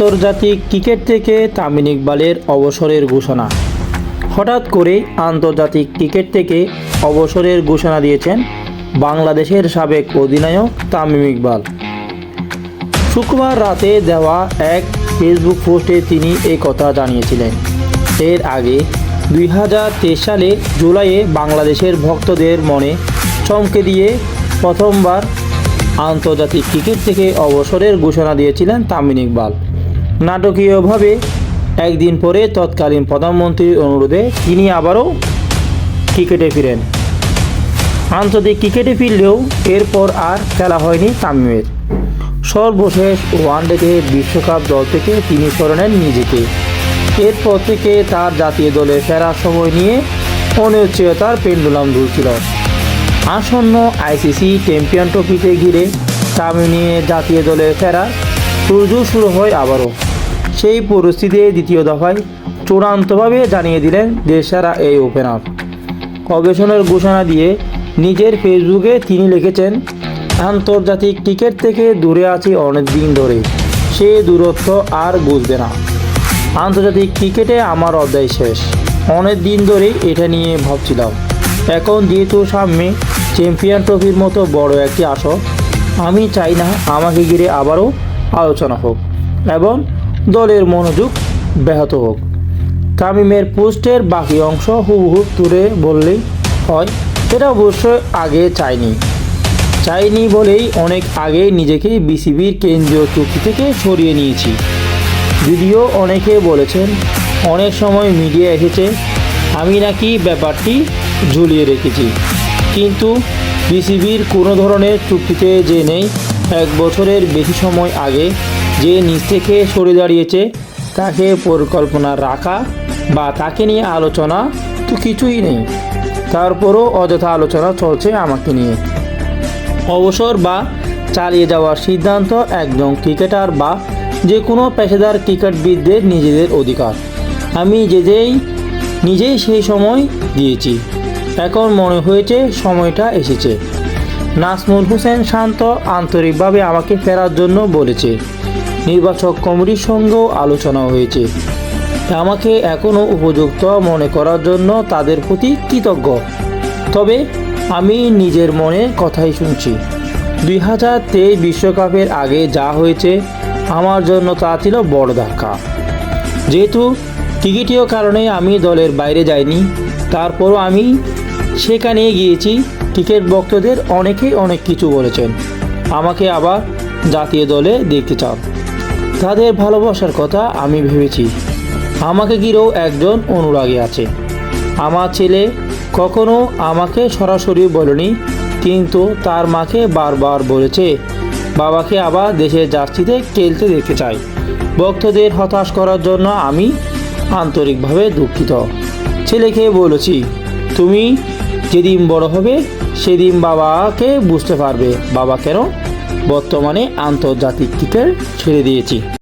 আন্তর্জাতিক ক্রিকেট থেকে তামিম ইকবালের অবসরের ঘোষণা। হঠাৎ করে আন্তর্জাতিক ক্রিকেট থেকে অবসরের ঘোষণা দিয়েছেন বাংলাদেশের সাবেক অধিনায়ক তামিম ইকবাল। শুক্রবার রাতে দেওয়া এক ফেসবুক পোস্টে তিনি এই কথা জানিয়েছিলেন। এর আগে দুই হাজার তেইশ সালে জুলাইয়ে বাংলাদেশের ভক্তদের মনে চমকে দিয়ে প্রথমবার আন্তর্জাতিক ক্রিকেট থেকে অবসরের ঘোষণা দিয়েছিলেন তামিম ইকবাল। নাটকীয়ভাবে একদিন পরে তৎকালীন প্রধানমন্ত্রীর অনুরোধে তিনি আবারও ক্রিকেটে ফিরেন। আন্তর্জাতিক ক্রিকেটে ফিরলেও এরপর আর খেলা হয়নি তামিমের সর্বশেষ ওয়ানডেতে বিশ্বকাপ দল থেকে তিনি সরে নেন নিজেকে। এরপর থেকে তার জাতীয় দলে ফেরার সময় নিয়ে অনিশ্চয়তার পেন্ডুলাম দুলছিল আসন্ন আইসিসি চ্যাম্পিয়ন ট্রফিতে ঘিরে তামিম নিয়ে জাতীয় দলে ফেরার সূর্য শুরু হয় আবারও। সেই পরিস্থিতিতে দ্বিতীয় দফায় চূড়ান্তভাবে জানিয়ে দিলেন দেশারা এই ওপেনার। অবসরের ঘোষণা দিয়ে নিজের ফেসবুকে তিনি লিখেছেন, আন্তর্জাতিক ক্রিকেট থেকে দূরে আছি অনেক দিন ধরে, সে দূরত্ব আর বুঝবে না। আন্তর্জাতিক ক্রিকেটে আমার অধ্যায় শেষ। অনেক দিন ধরেই এটা নিয়ে ভাবছিলাম। এখন যেহেতু সামনে চ্যাম্পিয়ন ট্রফির মতো বড় একটি আসর, আমি চাই না আমাকে ঘিরে আবারও আলোচনা হোক। এবং দলের মনোযোগ ব্যাহত হোক। তামিমের পোস্টের বাকি অংশ হুবহু তুলে বললেই হয়, সেটা অবশ্যই আগে চাইনি চাইনি বলেই অনেক আগে নিজেকে বিসিবির কেন্দ্রীয় চুক্তি থেকে সরিয়ে নিয়েছি। যদিও অনেকে বলেছেন, অনেক সময় মিডিয়া এসেছে, আমি নাকি ব্যাপারটি ঝুলিয়ে রেখেছি। কিন্তু বিসিবির কোনো ধরনের চুক্তিতে যে নেই, এক বছরের বেশি সময় আগে যে নিজ থেকে সরে দাঁড়িয়েছে, তাকে পরিকল্পনা রাখা বা তাকে নিয়ে আলোচনা তো কিছুই নেই। তারপরও অযথা আলোচনা চলছে আমাকে নিয়ে। অবসর বা চালিয়ে যাওয়ার সিদ্ধান্ত একজন ক্রিকেটার বা যে কোনো পেশাদার ক্রিকেটবিদদের নিজেদের অধিকার। আমি যেই, নিজেই সেই সময় দিয়েছি। এখন মনে হয়েছে সময়টা এসেছে। নাসমুল হোসেন শান্ত আন্তরিকভাবে আমাকে ফেরার জন্য বলেছে। নির্বাচক কমিটির সঙ্গেও আলোচনা হয়েছে। আমাকে এখনও উপযুক্ত মনে করার জন্য তাদের প্রতি কৃতজ্ঞ। তবে আমি নিজের মনে কথাই শুনছি। দুই হাজার তেইশ বিশ্বকাপের আগে যা হয়েছে, আমার জন্য তা ছিল বড় ধাক্কা। যেহেতু টিকিটীয় কারণে আমি দলের বাইরে যাইনি, তারপরও আমি সেখানে গিয়েছি। ক্রিকেট ভক্তদের অনেকেই অনেক কিছু বলেছেন। আমাকে আবার জাতীয় দলে দেখতে চান তাদের ভালোবাসার কথা আমি ভেবেছি। আমাকে ঘিরেও একজন অনুরাগী আছে। আমার ছেলে কখনো আমাকে সরাসরি বলেনি, কিন্তু তার মাকে বারবার বলেছে, বাবাকে আবার দেশের জার্সিতে খেলতে দেখতে চাই। ভক্তদের হতাশ করার জন্য আমি আন্তরিকভাবে দুঃখিত। ছেলেকে বলেছি, তুমি যেদিন বড় হবে, সেদিন বাবাকে বুঝতে পারবে। বাবা কেন বর্তমানে আন্তর্জাতিক ক্রিকেট ছেড়ে দিয়েছি।